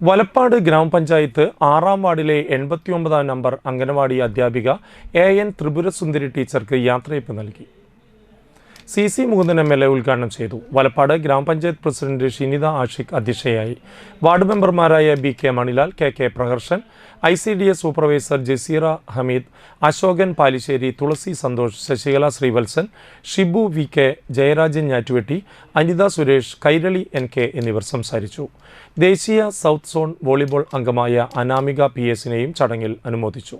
വലപ്പാട് ഗ്രാമപഞ്ചായത്ത് ആറാം വാർഡിലെ എൺപത്തിയൊമ്പതാം നമ്പർ അംഗനവാടി അധ്യാപിക എ എൻ ത്രിപുരസുന്ദരി ടീച്ചർക്ക് യാത്രയപ്പ് നൽകി. C C Mukundan M L A ഉദ്ഘാടനം ചെയ്തു. വലപ്പാട് ഗ്രാമപഞ്ചായത്ത് പ്രസിഡന്റ് ഷിനിത ആഷിഖ് അധ്യക്ഷയായി. വാർഡ് മെമ്പർമാരായ B K Manilal K K Praharshan I C D S supervisor Jaseera Hameed Ashokan Palissery Thulasi Santhosh Sasikala Sreevalsan Shibu V K Jayarajan Njattuvetti Anitha Suresh Kairali N K എന്നിവർ സംസാരിച്ചു. ദേശീയ south zone volleyball അംഗമായ Anamika P എസിനെയും ചടങ്ങിൽ അനുമോദിച്ചു.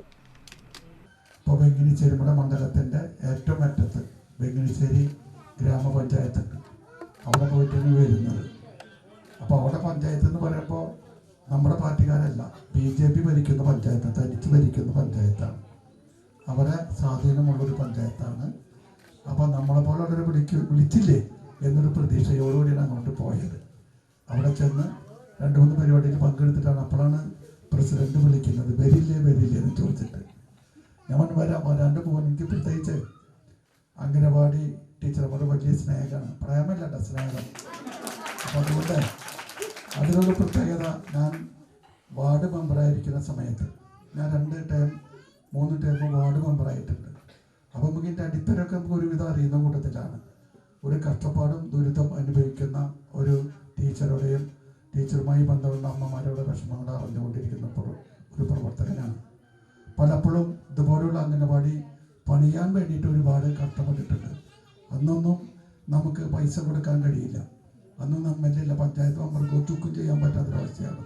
ഇപ്പോൾ ചെരുമല മണ്ഡലത്തിന്റെ ഏറ്റവും അറ്റത്ത് വെങ്ങിനിശ്ശേരി ഗ്രാമപഞ്ചായത്ത് അവിടെ പോയിട്ടാണ് വരുന്നത്. അപ്പോൾ അവിടെ പഞ്ചായത്ത് എന്ന് പറയുമ്പോൾ നമ്മുടെ പാർട്ടിക്കാരല്ല ബി ജെ പി ഭരിക്കുന്ന പഞ്ചായത്ത് തനിച്ച് ഭരിക്കുന്ന പഞ്ചായത്താണ്. അവരെ സ്വാധീനമുള്ളൊരു പഞ്ചായത്താണ്. അപ്പോൾ നമ്മളെ പോലുള്ളവരെ വിളിക്ക് വിളിച്ചില്ലേ എന്നൊരു പ്രതീക്ഷയോടുകൂടിയാണ് അങ്ങോട്ട് പോയത്. അവിടെ ചെന്ന് രണ്ട് മൂന്ന് പരിപാടിയിൽ പങ്കെടുത്തിട്ടാണ് അപ്പോഴാണ് പ്രസിഡന്റ് വിളിക്കുന്നത് വരില്ലേ വരില്ലേ എന്ന് ചോദിച്ചിട്ട്. ഞാൻ വരാം വരാണ്ട് പോകാൻ എനിക്ക് പ്രത്യേകിച്ച് അംഗനവാടി ടീച്ചർ വളരെ വലിയ സ്നേഹമാണ് പ്രേമല്ല സ്നേഹം. അപ്പം അതുകൊണ്ട് അതിനൊരു പ്രത്യേകത ഞാൻ വാർഡ് മെമ്പറായിരിക്കുന്ന സമയത്ത് ഞാൻ രണ്ട് ടൈം മൂന്ന് ടൈം വാർഡ് മെമ്പറായിട്ടുണ്ട് അപ്പോൾ നമുക്ക് ഇതിന്റെ അടിത്തരമൊക്കെ നമുക്ക് ഒരുവിധം അറിയുന്ന കൂട്ടത്തിലാണ്. ഒരു കഷ്ടപ്പാടും ദുരിതം അനുഭവിക്കുന്ന ഒരു ടീച്ചറുടെയും ടീച്ചറുമായി ബന്ധമുള്ള അമ്മമാരുടെ വിഷമങ്ങൾ അറിഞ്ഞുകൊണ്ടിരിക്കുന്ന ഒരു പ്രവർത്തകനാണ്. പലപ്പോഴും ഇതുപോലെയുള്ള അംഗനവാടി പണിയാൻ വേണ്ടിയിട്ട് ഒരുപാട് കഷ്ടപ്പെട്ടിട്ടുണ്ട്. അന്നൊന്നും നമുക്ക് പൈസ കൊടുക്കാൻ കഴിയില്ല. അന്ന് നമ്മളില്ല പഞ്ചായത്ത് മെമ്പർക്ക് ചുക്കും ചെയ്യാൻ പറ്റാത്തൊരവസ്ഥയാണ്.